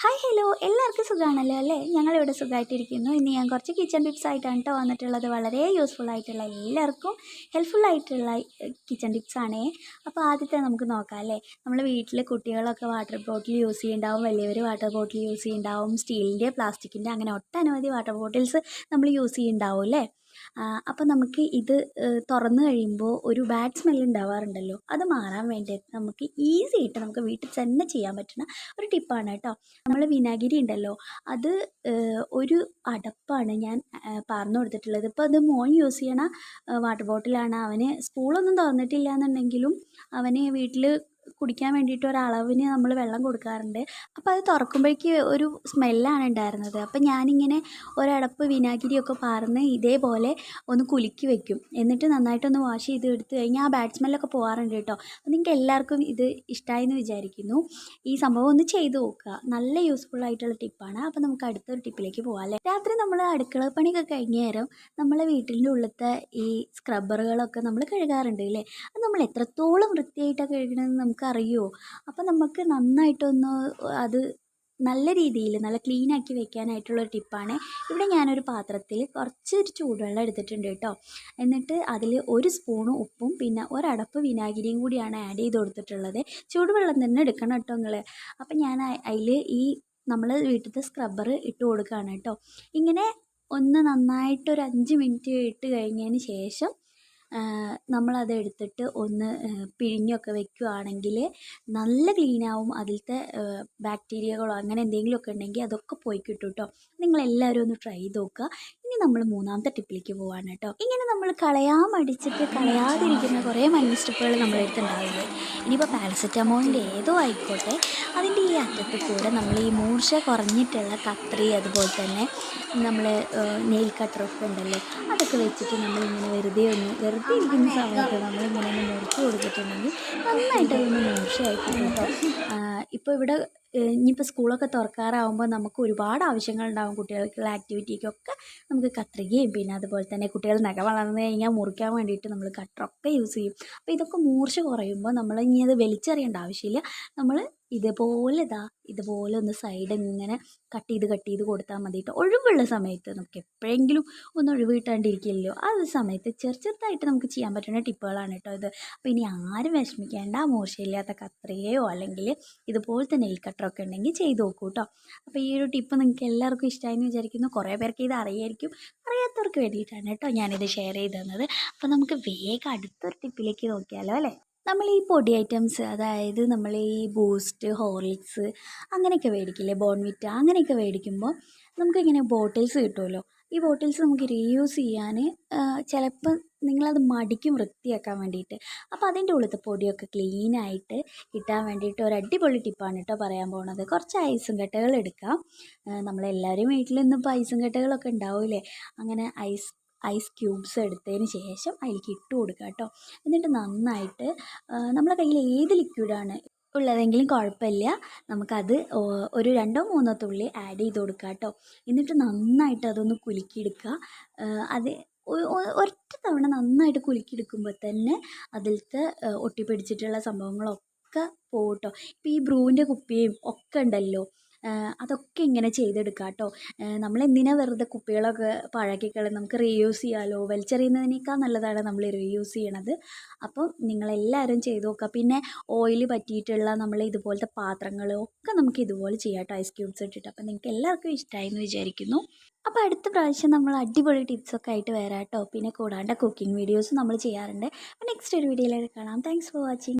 Hi hello എല്ലാവർക്കും സുഖമാണല്ലോ അല്ലേ? ഞങ്ങളിവിടെ സുഖമായിട്ടിരിക്കുന്നു. ഇന്ന് ഞാൻ കുറച്ച് കിച്ചൺ ടിപ്സ് ആയിട്ടാണ് കേട്ടോ വന്നിട്ടുള്ളത്. വളരെ യൂസ്ഫുൾ ആയിട്ടുള്ള എല്ലാവർക്കും ഹെൽപ്ഫുൾ ആയിട്ടുള്ള കിച്ചൺ ടിപ്സ് ആണേ. അപ്പോൾ ആദ്യത്തെ നമുക്ക് നോക്കാം അല്ലേ? നമ്മൾ വീട്ടിൽ കുട്ടികളൊക്കെ വാട്ടർ ബോട്ടിൽ യൂസ് ചെയ്യുന്നുണ്ടാവും വലിയവർ വാട്ടർ ബോട്ടിൽ യൂസ് ചെയ്യുന്നുണ്ടാവും സ്റ്റീലിന്റെ പ്ലാസ്റ്റിക്കിന്റെ അങ്ങനെ ഒട്ടനവധി വാട്ടർ ബോട്ടിൽസ് നമ്മൾ യൂസ് ചെയ്യുന്നുണ്ടാവും അല്ലേ? അപ്പോൾ നമുക്ക് ഇത് തുറന്ന് കഴിയുമ്പോൾ ഒരു ബാഡ് സ്മെൽ ഉണ്ടാവാറുണ്ടല്ലോ അത് മാറാൻ വേണ്ടിയിട്ട് നമുക്ക് ഈസി ആയിട്ട് നമുക്ക് വീട്ടിൽ തന്നെ ചെയ്യാൻ പറ്റുന്ന ഒരു ടിപ്പാണ് കേട്ടോ നമ്മൾ വിനാഗിരി ഉണ്ടല്ലോ അത് ഒരു അടപ്പാണ് ഞാൻ പറഞ്ഞു കൊടുത്തിട്ടുള്ളത്. ഇപ്പോൾ അത് മോൻ യൂസ് ചെയ്യണ വാട്ടർ ബോട്ടിലാണ് അവന് സ്കൂളൊന്നും തുറന്നിട്ടില്ല എന്നുണ്ടെങ്കിലും അവന് വീട്ടിൽ കുടിക്കാൻ വേണ്ടിയിട്ട് ഒരളവിന് നമ്മൾ വെള്ളം കൊടുക്കാറുണ്ട്. അപ്പോൾ അത് തുറക്കുമ്പോഴേക്ക് ഒരു സ്മെല്ലാണ് ഉണ്ടായിരുന്നത്. അപ്പോൾ ഞാനിങ്ങനെ ഒരടപ്പ് വിനാഗിരിയൊക്കെ പാർന്ന് ഇതേപോലെ ഒന്ന് കുലുക്കി വെക്കും. എന്നിട്ട് നന്നായിട്ടൊന്ന് വാഷ് ചെയ്ത് എടുത്തു കഴിഞ്ഞാൽ ആ ബാഡ് സ്മെല്ലൊക്കെ പോകാറുണ്ട് കേട്ടോ. അപ്പോൾ നിങ്ങൾക്ക് എല്ലാവർക്കും ഇത് ഇഷ്ടമായെന്ന് വിചാരിക്കുന്നു. ഈ സംഭവം ഒന്ന് ചെയ്തു നോക്കുക. നല്ല യൂസ്ഫുൾ ആയിട്ടുള്ള ടിപ്പാണ് അപ്പോൾ നമുക്ക് അടുത്തൊരു ടിപ്പിലേക്ക് പോകാം അല്ലേ? രാത്രി നമ്മൾ അടുക്കള പണിയൊക്കെ കഴിഞ്ഞ നേരം നമ്മളെ വീട്ടിന്റെ ഉള്ളത്തെ ഈ സ്ക്രബ്ബറുകളൊക്കെ നമ്മൾ കഴുകാറുണ്ട് അല്ലേ? അത് നമ്മൾ എത്രത്തോളം വൃത്തിയായിട്ടാണ് കഴുകണമെന്ന് നമുക്ക് അറിയുമോ അപ്പം നമുക്ക് നന്നായിട്ടൊന്ന് അത് നല്ല രീതിയിൽ നല്ല ക്ലീൻ ആക്കി വെക്കാനായിട്ടുള്ള ഒരു ടിപ്പാണ് ഇവിടെ ഞാനൊരു പാത്രത്തിൽ കുറച്ച് ചൂടുവെള്ളം എടുത്തിട്ടുണ്ട് കേട്ടോ. എന്നിട്ട് അതിൽ ഒരു സ്പൂണ് ഉപ്പും പിന്നെ ഒരടപ്പ് വിനാഗിരിയും കൂടിയാണ് ആഡ് ചെയ്ത് കൊടുത്തിട്ടുള്ളത്. ചൂടുവെള്ളം തന്നെ എടുക്കണം കേട്ടോ നിങ്ങൾ അപ്പം ഞാൻ അതിൽ ഈ നമ്മൾ വീട്ടിലത്തെ സ്ക്രബ്ബർ ഇട്ട് കൊടുക്കുകയാണ് കേട്ടോ. ഇങ്ങനെ ഒന്ന് നന്നായിട്ട് ഒരു അഞ്ച് മിനിറ്റ് ഇട്ട് കഴിഞ്ഞതിന് ശേഷം നമ്മളത് എടുത്തിട്ട് ഒന്ന് പിഴിഞ്ഞൊക്കെ വെക്കുകയാണെങ്കിൽ നല്ല ക്ലീനാവും അതിലത്തെ ബാക്ടീരിയകളോ അങ്ങനെ എന്തെങ്കിലുമൊക്കെ ഉണ്ടെങ്കിൽ അതൊക്കെ പോയി കിട്ടും കേട്ടോ നിങ്ങളെല്ലാവരും ഒന്ന് ട്രൈ ചെയ്ത് നോക്കുക. ഇനി നമ്മൾ മൂന്നാമത്തെ ടിപ്പിലേക്ക് പോവാണ് കേട്ടോ. ഇങ്ങനെ നമ്മൾ കളയാൻ മടിച്ചിട്ട് കളയാതിരിക്കുന്ന കുറേ മഞ്ഞ അടുത്ത് ഉണ്ടാവില്ലേ ഇനിയിപ്പോൾ പാരസെറ്റമോളിന്റെ ഏതോ ആയിക്കോട്ടെ അതിന്റെ ഈ അറ്റത്ത് കൂടെ നമ്മൾ ഈ മൂർച്ച കുറഞ്ഞിട്ടുള്ള കത്രി അതുപോലെ തന്നെ നമ്മൾ നെയിൽ കട്ടറൊക്കെ ഉണ്ടല്ലോ അതൊക്കെ വെച്ചിട്ട് നമ്മളിങ്ങനെ വെറുതെ ഒന്ന് വെറുതെ ഇരിക്കുന്ന സമയത്ത് നമ്മളിങ്ങനെ ഒന്ന് മുറിച്ച് കൊടുത്തിട്ടുണ്ടെങ്കിൽ നന്നായിട്ട് അതൊന്ന് മൂർച്ചയായിട്ട് ഇപ്പോൾ ഇവിടെ ഇനിയിപ്പോൾ സ്കൂളൊക്കെ തുറക്കാറാവുമ്പോൾ നമുക്ക് ഒരുപാട് ആവശ്യങ്ങളുണ്ടാവും കുട്ടികൾക്കുള്ള ആക്ടിവിറ്റിക്കൊക്കെ നമുക്ക് കത്രികയും പിന്നെ അതുപോലെ തന്നെ കുട്ടികൾ നഖം വളർന്നു കഴിഞ്ഞാൽ മുറിക്കാൻ വേണ്ടിയിട്ട് നമ്മൾ കട്ടറൊക്കെ യൂസ് ചെയ്യും. അപ്പോൾ ഇതൊക്കെ മൂർച്ച കുറയുമ്പോൾ നമ്മൾ ഇനി അത് വലിച്ചെറിയേണ്ട ആവശ്യമില്ല. നമ്മൾ ഇതുപോലെ ഇതാ ഇതുപോലെ ഒന്ന് സൈഡ് ഇങ്ങനെ കട്ട് ചെയ്ത് കട്ട് ചെയ്ത് കൊടുത്താൽ മതിയിട്ട് ഒഴിവുള്ള സമയത്ത് നമുക്ക് എപ്പോഴെങ്കിലും ഒന്ന് ഒഴിവ് കിട്ടാണ്ടിരിക്കില്ലല്ലോ ആ ഒരു സമയത്ത് ചെറു ചെറുതായിട്ട് നമുക്ക് ചെയ്യാൻ പറ്റുന്ന ടിപ്പുകളാണ് കേട്ടോ ഇത്. അപ്പോൾ ഇനി ആരും വിഷമിക്കേണ്ട മോശമില്ലാത്ത കത്രികയോ അല്ലെങ്കിൽ ഇതുപോലത്തെ നെയിൽ കട്ടറൊക്കെ ഉണ്ടെങ്കിൽ ചെയ്ത് നോക്കൂ കേട്ടോ അപ്പോൾ ഈ ഒരു ടിപ്പ് നിങ്ങൾക്ക് എല്ലാവർക്കും ഇഷ്ടമായെന്ന് വിചാരിക്കുന്നു. കുറേ പേർക്ക് ഇത് അറിയായിരിക്കും. അറിയാത്തവർക്ക് വേണ്ടിയിട്ടാണ് കേട്ടോ ഞാനിത് ഷെയർ ചെയ്ത് തന്നത് അപ്പോൾ നമുക്ക് വേഗം അടുത്തൊരു ടിപ്പിലേക്ക് നോക്കിയാലോ അല്ലേ? നമ്മൾ ഈ പൊടി ഐറ്റംസ് അതായത് നമ്മൾ ഈ ബൂസ്റ്റ് ഹോർലിക്സ് അങ്ങനെയൊക്കെ മേടിക്കില്ലേ? ബോൺവിറ്റ അങ്ങനെയൊക്കെ മേടിക്കുമ്പോൾ നമുക്കിങ്ങനെ ബോട്ടിൽസ് കിട്ടുമല്ലോ. ഈ ബോട്ടിൽസ് നമുക്ക് റീയൂസ് ചെയ്യാൻ ചിലപ്പോൾ നിങ്ങളത് മടിക്കും വൃത്തിയാക്കാൻ വേണ്ടിയിട്ട്. അപ്പോൾ അതിന്റെ ഉള്ളിലത്തെ പൊടിയൊക്കെ ക്ലീനായിട്ട് കിട്ടാൻ വേണ്ടിയിട്ട് ഒരു അടിപൊളി ടിപ്പാണ് കേട്ടോ പറയാൻ പോകുന്നത് കുറച്ച് ഐസും കട്ടകൾ എടുക്കാം. നമ്മളെല്ലാവരും വീട്ടിൽ ഇന്നിപ്പോൾ ഐസും കട്ടകളൊക്കെ ഉണ്ടാവില്ലേ? അങ്ങനെ ഐസ് ഐസ് ക്യൂബ്സ് എടുത്തതിന് ശേഷം അതിലേക്ക് ഇട്ട് കൊടുക്കുക കേട്ടോ. എന്നിട്ട് നന്നായിട്ട് നമ്മുടെ കയ്യിൽ ഏത് ലിക്വിഡാണ് ഉള്ളതെങ്കിലും കുഴപ്പമില്ല. നമുക്കത് ഒരു രണ്ടോ മൂന്നോ തുള്ളി ആഡ് ചെയ്ത് കൊടുക്കുക കേട്ടോ. എന്നിട്ട് നന്നായിട്ട് അതൊന്ന് കുലുക്കിയെടുക്കുക. അത് ഒറ്റ തവണ നന്നായിട്ട് കുലുക്കിയെടുക്കുമ്പോൾ തന്നെ അതിലത്തെ ഒട്ടിപ്പിടിച്ചിട്ടുള്ള സംഭവങ്ങളൊക്കെ പോകും കേട്ടോ. ഇപ്പോൾ ഈ ബ്രൂവിന്റെ കുപ്പിയും ഒക്കെ ഉണ്ടല്ലോ. അതൊക്കെ ഇങ്ങനെ ചെയ്തെടുക്കുക കേട്ടോ നമ്മൾ എന്തിനാ വെറുതെ കുപ്പികളൊക്കെ പഴക്കിക്കളയും നമുക്ക് റീയൂസ് ചെയ്യാമല്ലോ വലിച്ചെറിയുന്നതിനേക്കാൾ നല്ലതാണ് നമ്മൾ റീയൂസ് ചെയ്യണത്. അപ്പം നിങ്ങളെല്ലാവരും ചെയ്തു നോക്കുക. പിന്നെ ഓയിൽ പറ്റിയിട്ടുള്ള നമ്മൾ ഇതുപോലത്തെ പാത്രങ്ങളൊക്കെ നമുക്ക് ഇതുപോലെ ചെയ്യാം കേട്ടോ ഐസ് ക്യൂബ്സ് ഇട്ടിട്ട്. അപ്പം നിങ്ങൾക്ക് എല്ലാവർക്കും ഇഷ്ടമായി എന്ന് വിചാരിക്കുന്നു. അപ്പോൾ അടുത്ത പ്രാവശ്യം നമ്മൾ അടിപൊളി ടിപ്സൊക്കെ ആയിട്ട് വരാം കേട്ടോ പിന്നെ കൂടാണ്ട് കുക്കിംഗ് വീഡിയോസ് നമ്മൾ ചെയ്യാറുണ്ട്. അപ്പോൾ നെക്സ്റ്റ് ഒരു വീഡിയോയിലേക്ക് കാണാം. Thanks for watching